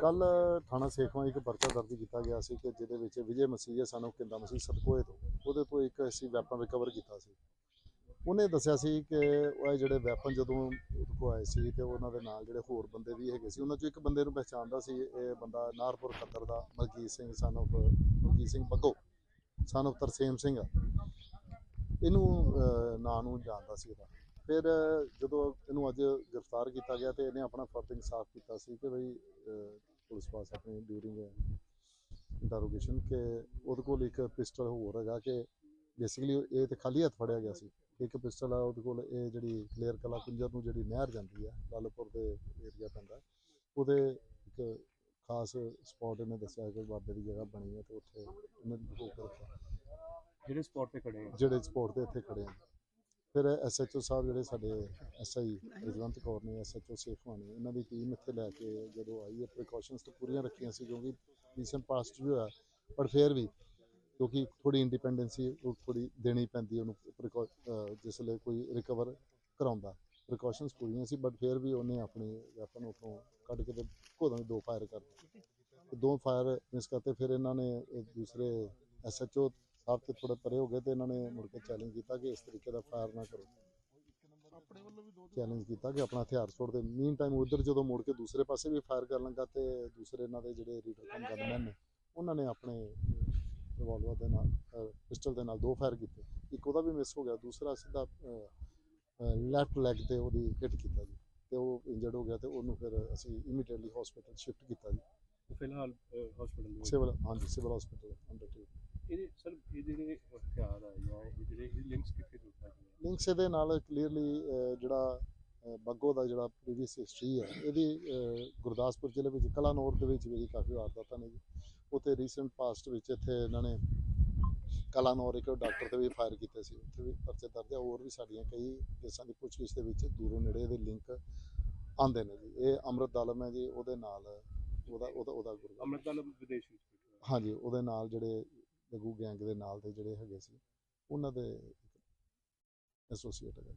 ਕੱਲ ਥਾਣਾ ਸੇਖਵਾਂ ਇੱਕ ਪਰਚਾ ਦਰਜ ਕੀਤਾ ਗਿਆ ਸੀ ਕਿ ਜਿਹਦੇ ਵਿੱਚ ਵਿਜੇ ਮਸੀਹ ਸਾਨੂੰ ਕਿੰਦਾ ਮਸੀਹ ਸਤਕੋਏ ਤੋਂ। ਉਹਦੇ ਤੋਂ ਇੱਕ ਅਸੀਂ ਵੈਪਨ ਰਿਕਵਰ ਕੀਤਾ ਸੀ। ਉਹਨੇ ਦੱਸਿਆ ਸੀ ਕਿ ਉਹ ਇਹ ਜਿਹੜੇ ਵੈਪਨ ਜਦੋਂ ਉਹਦੇ ਕੋਲ ਆਏ ਸੀ ਤੇ ਉਹਨਾਂ ਦੇ ਨਾਲ ਜਿਹੜੇ ਹੋਰ ਬੰਦੇ ਵੀ ਹੈਗੇ ਸੀ, ਉਹਨਾਂ ਚੋਂ ਇੱਕ ਬੰਦੇ ਨੂੰ ਪਹਿਚਾਣਦਾ ਸੀ, ਇਹ ਬੰਦਾ ਨਾਰਪੁਰ ਖੱਤਰ ਦਾ ਮਲਕੀਤ ਸਿੰਘ ਸਨ of Malkit Singh Baggo son of Tarsem Singh ਇਹਨੂੰ ਨਾਂ ਨੂੰ ਜਾਣਦਾ ਸੀ ਇਹਦਾ ਫਿਰ ਜਦੋਂ ਇਹਨੂੰ ਅੱਜ ਗ੍ਰਿਫਤਾਰ ਕੀਤਾ ਗਿਆ ਤੇ ਇਹਨੇ ਆਪਣਾ ਫਰਜ਼ ਸਾਫ਼ ਕੀਤਾ ਸੀ ਕਿ ਅਹ, ਪੁਲਿਸ ਪਾਸ ਆਪਣੀ ਡਿਊਰਿੰਗ ਇੰਟਰੋਗੇਸ਼ਨ ਕਿ ਉਹਦੇ ਕੋਲ ਇੱਕ ਪਿਸਟਲ ਹੋਰ ਹੈਗਾ ਕਿ ਬੇਸਿਕਲੀ ਇਹ ਤੇ ਖਾਲੀ ਹੱਥ ਫੜਿਆ ਗਿਆ ਸੀ। ਇੱਕ ਪਿਸਟਲ ਆ ਉਹਦੇ ਕੋਲ ਇਹ ਜਿਹੜੀ ਕਲੀਅਰ ਕਲਾ ਕੁੰਜਰ ਨੂੰ ਜਿਹੜੀ ਨਹਿਰ ਜਾਂਦੀ ਹੈ ਲਾਲਪੁਰ ਦੇ ਏਰੀਆ ਪੈਂਦਾ ਉਹਦੇ ਇੱਕ ਖਾਸ ਸਪੌਟ ਇਹਨੇ ਦੱਸਿਆ ਕਿ ਬਾਬੇ ਦੀ ਜਗ੍ਹਾ ਬਣੀ ਹੈ ਤੇ ਉੱਥੇ ਰੱਖਿਆ। ਜਿਹੜੇ ਸਪੌਟ ਤੇ ਖੜੇ ਆ। ਜਿਹੜੇ ਸਪੋਰਟ ਦੇ ਇੱਥੇ ਖੜੇ ਆ। ਫਿਰ ਐਸਐਚਓ ਸਾਹਿਬ ਜਿਹੜੇ ਸਾਡੇ ਐਸਆਈ ਰਜਵੰਤ ਕੌਰ ਨੇ ਐਸਐਚਓ ਸੇਖਵਾਂ ਨੇ ਇਹਨਾਂ ਦੀ ਟੀਮ ਇੱਥੇ ਲੈ ਕੇ ਜਦੋਂ ਆਈ ਹੈ ਪ੍ਰੀਕਾਸ਼ਨਸ ਤਾਂ ਪੂਰੀਆਂ ਰੱਖੀਆਂ ਸੀ ਕਿਉਂਕਿ ਰੀਸੈਂਟ ਪਾਸਟ ਵੀ ਹੋਇਆ, ਪਰ ਫਿਰ ਵੀ ਕਿਉਂਕਿ ਥੋੜੀ ਇੰਡੀਪੈਂਡੈਂਸੀ ਉਹ ਥੋੜੀ ਦੇਣੀ ਪੈਂਦੀ ਉਹਨੂੰ, precau- ਜਿਸ ਲਈ ਕੋਈ ਰਿਕਵਰ ਕਰਾਉਂਦਾ ਪ੍ਰੀਕਾਸ਼ਨਸ ਪੂਰੀਆਂ ਸੀ ਬਟ ਫਿਰ ਵੀ ਉਹਨੇ ਆਪਣੀ ਵੈਪਨ ਉਤੋਂ ਕੱਢ ਕੇ ਤੇ ਕੋਦੋਂ ਦੋ ਫਾਇਰ ਕਰ ਦਿੱਤੇ ਦੋ ਫਾਇਰ ਮਿਸ ਕਰਤੇ, ਫਿਰ ਇਹਨਾਂ ਨੇ ਇਹ ਦੂਸਰੇ ਐਸਐਚਓ ਸਾਹਿਬ ਤੇ ਥੋੜੇ ਪਰੇ ਹੋ ਗਏ ਤੇ ਇਹਨਾਂ ਨੇ ਮੁੜ ਕੇ ਚੈਲੰਜ ਕੀਤਾ ਕਿ ਇਸ ਤਰੀਕੇ ਦਾ ਫਾਇਰ ਨਾ ਕਰੋ। ਚੈਲੰਜ ਕੀਤਾ ਕਿ ਆਪਣਾ ਹਥਿਆਰ ਛੋੜ ਦੇ। ਮੀਨ ਟਾਈਮ ਉਧਰ ਜਦੋਂ ਮੁੜ ਕੇ ਦੂਸਰੇ ਪਾਸੇ ਵੀ ਫਾਇਰ ਕਰਨ ਲੱਗਾ ਤੇ ਦੂਸਰੇ ਇਹਨਾਂ ਦੇ ਜਿਹੜੇ ਰੀਡਰ ਕਮ ਗਨਮੈਨ ਨੇ ਉਹਨਾਂ ਨੇ ਆਪਣੇ ਰਿਵਾਲਵਰ ਦੇ ਨਾਲ ਪਿਸਟਲ ਦੇ ਨਾਲ ਦੋ ਫਾਇਰ ਕੀਤੇ। ਇੱਕ ਉਹਦਾ ਵੀ ਮਿਸ ਹੋ ਗਿਆ ਦੂਸਰਾ ਸਿੱਧਾ ਲੈਫਟ ਲੈਗ ਤੇ ਉਹਦੀ ਹਿੱਟ ਕੀਤਾ ਜੀ। ਤੇ ਉਹ ਇੰਜਰਡ ਹੋ ਗਿਆ ਤੇ ਉਹਨੂੰ ਫਿਰ ਅਸੀਂ ਇਮੀਡੀਏਟਲੀ ਹਸਪੀਟਲ ਸ਼ਿਫਟ ਕੀਤਾ ਜੀ। ਫਿਲਹਾਲ ਹਸਪੀਟਲ ਸਿਵਲ ਹਾਂਜੀ ਸਿਵਲ ਹਸਪੀਟਲ ਅੰਡਰ ਟ੍ਰੀਟਮੈਂਟ ਇਹਦੇ ਸਰ ਇਹ ਜਿਹੜੇ ਹਥਿਆਰ ਆ ਜਾਂ ਇਹ ਜਿਹੜੇ ਇਹ ਲਿੰਕਸ ਕਿੱਥੇ ਲਿੰਕਸ ਇਹਦੇ ਨਾਲ ਕਲੀਅਰਲੀ ਜਿਹੜਾ ਅਹ, ਬੱਗੋ ਦਾ ਜਿਹੜਾ ਪ੍ਰੀਵੀਅਸ ਹਿਸਟਰੀ ਹੈ ਇਹਦੀ ਅਹ, ਗੁਰਦਾਸਪੁਰ ਜ਼ਿਲ੍ਹੇ ਵਿੱਚ ਕਲਾਨੌਰ ਦੇ ਵਿੱਚ ਵੀ ਕਾਫੀ ਵਾਰਦਾਤਾਂ ਨੇ ਜੀ। ਉੱਥੇ ਰੀਸੈਂਟ ਪਾਸਟ ਵਿੱਚ ਇੱਥੇ ਇਹਨਾਂ ਨੇ ਕਲਾਨੌਰ ਇੱਕ ਡਾਕਟਰ ਤੇ ਵੀ ਫਾਇਰ ਕੀਤੇ ਸੀ ਉੱਥੇ ਵੀ ਪਰਚੇ ਦਰਜ ਆ ਹੋਰ ਵੀ ਸਾਡੀਆਂ ਕਈ ਕੇਸਾਂ ਦੀ ਪੁੱਛਗਿੱਛ ਦੇ ਵਿੱਚ ਦੂਰੋਂ ਨੇੜੇ ਦੇ ਲਿੰਕ ਆਉਂਦੇ ਨੇ ਜੀ। ਇਹ ਅੰਮ੍ਰਿਤ ਦਲਮ ਹੈ ਜੀ ਉਹਦੇ ਨਾਲ ਉਹਦਾ ਉਹਦਾ ਉਹਦਾ ਗੁਰੂ ਅੰਮ੍ਰਿਤਪਾਲ ਵਿਦੇਸ਼ ਵਿੱਚ ਬੈਠਾ ਹਾਂਜੀ ਉਹਦੇ ਨਾਲ ਜਿਹੜੇ ਲਘੂ ਗੈਂਗ ਦੇ ਨਾਲ ਦੇ ਜਿਹੜੇ ਹੈਗੇ ਸੀ ਉਹਨਾਂ ਦੇ ਐਸੋਸੀਏਟ ਹੈਗਾ।